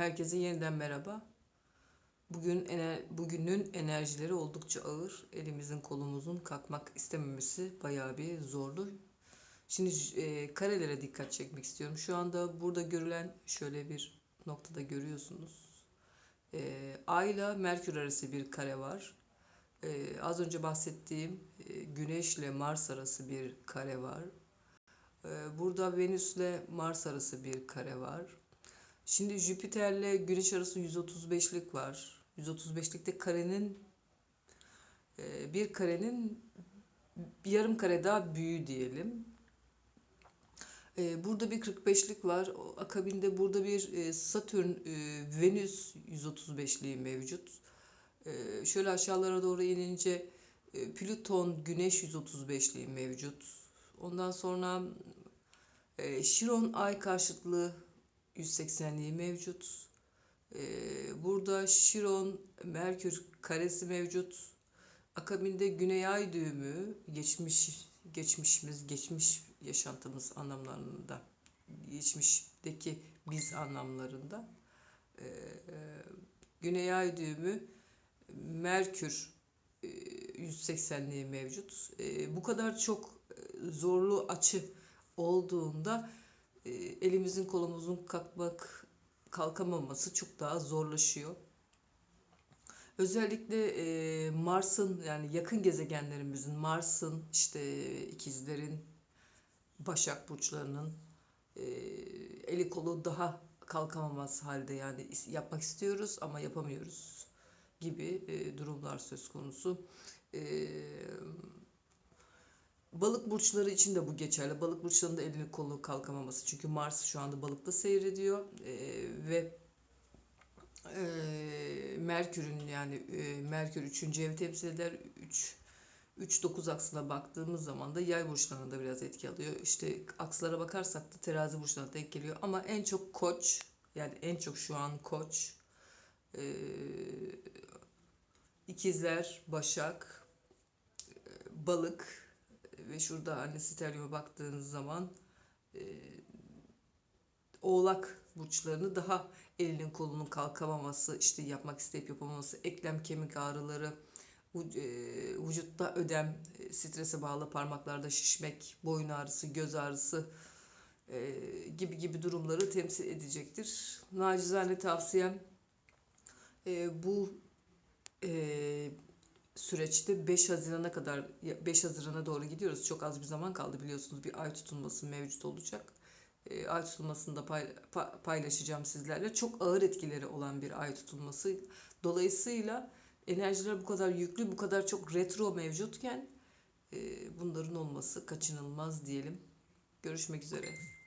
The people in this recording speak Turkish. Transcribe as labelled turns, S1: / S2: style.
S1: Herkese yeniden merhaba. Bugün ener bugünün enerjileri oldukça ağır. Elimizin kolumuzun kalkmak istememesi bayağı bir zorlu. Şimdi e, karelere dikkat çekmek istiyorum. Şu anda burada görülen şöyle bir noktada görüyorsunuz. E, Ay ile Merkür arası bir kare var. E, az önce bahsettiğim e, Güneş ile Mars arası bir kare var. E, burada Venüs ile Mars arası bir kare var. Şimdi Jüpiter'le Güneş arası 135'lik var. 135'likte karenin e, bir karenin bir yarım kare daha büyüğü diyelim. E, burada bir 45'lik var. Akabinde burada bir e, Satürn Venüs 135'liği mevcut. Şöyle aşağılara doğru inince Plüton Güneş 135'liği mevcut. Ondan sonra Şiron Ay karşıtlığı 180'liği mevcut. Ee, burada Şiron, Merkür karesi mevcut. Akabinde Güney Ay düğümü, geçmiş geçmişimiz, geçmiş yaşantımız anlamlarında, geçmişteki biz anlamlarında. Ee, Güney Ay düğümü, Merkür 180'liği mevcut. Ee, bu kadar çok zorlu açı olduğunda e, elimizin kolumuzun kalkmak kalkamaması çok daha zorlaşıyor. Özellikle e, Mars'ın yani yakın gezegenlerimizin Mars'ın işte ikizlerin Başak burçlarının e, eli kolu daha kalkamaması halde yani yapmak istiyoruz ama yapamıyoruz gibi e, durumlar söz konusu. E, Balık burçları için de bu geçerli. Balık burçlarında elini kolunu kalkamaması. Çünkü Mars şu anda balıkta seyrediyor. Ee, ve e, Merkür'ün yani e, Merkür 3. evi temsil eder. 3 3-9 aksına baktığımız zaman da yay burçlarına da biraz etki alıyor. İşte akslara bakarsak da terazi burçlarına denk geliyor. Ama en çok koç yani en çok şu an koç e, ikizler, başak, e, balık ve şurada hani stelyuma baktığınız zaman e, oğlak burçlarını daha elinin kolunun kalkamaması, işte yapmak isteyip yapamaması, eklem kemik ağrıları, e, vücutta ödem, e, strese bağlı parmaklarda şişmek, boyun ağrısı, göz ağrısı e, gibi gibi durumları temsil edecektir. Nacizane tavsiyem bu süreçte 5 Haziran'a kadar 5 Haziran'a doğru gidiyoruz. Çok az bir zaman kaldı biliyorsunuz. Bir ay tutulması mevcut olacak. E, ay tutulmasını da pay, paylaşacağım sizlerle. Çok ağır etkileri olan bir ay tutulması. Dolayısıyla enerjiler bu kadar yüklü, bu kadar çok retro mevcutken e, bunların olması kaçınılmaz diyelim. Görüşmek üzere.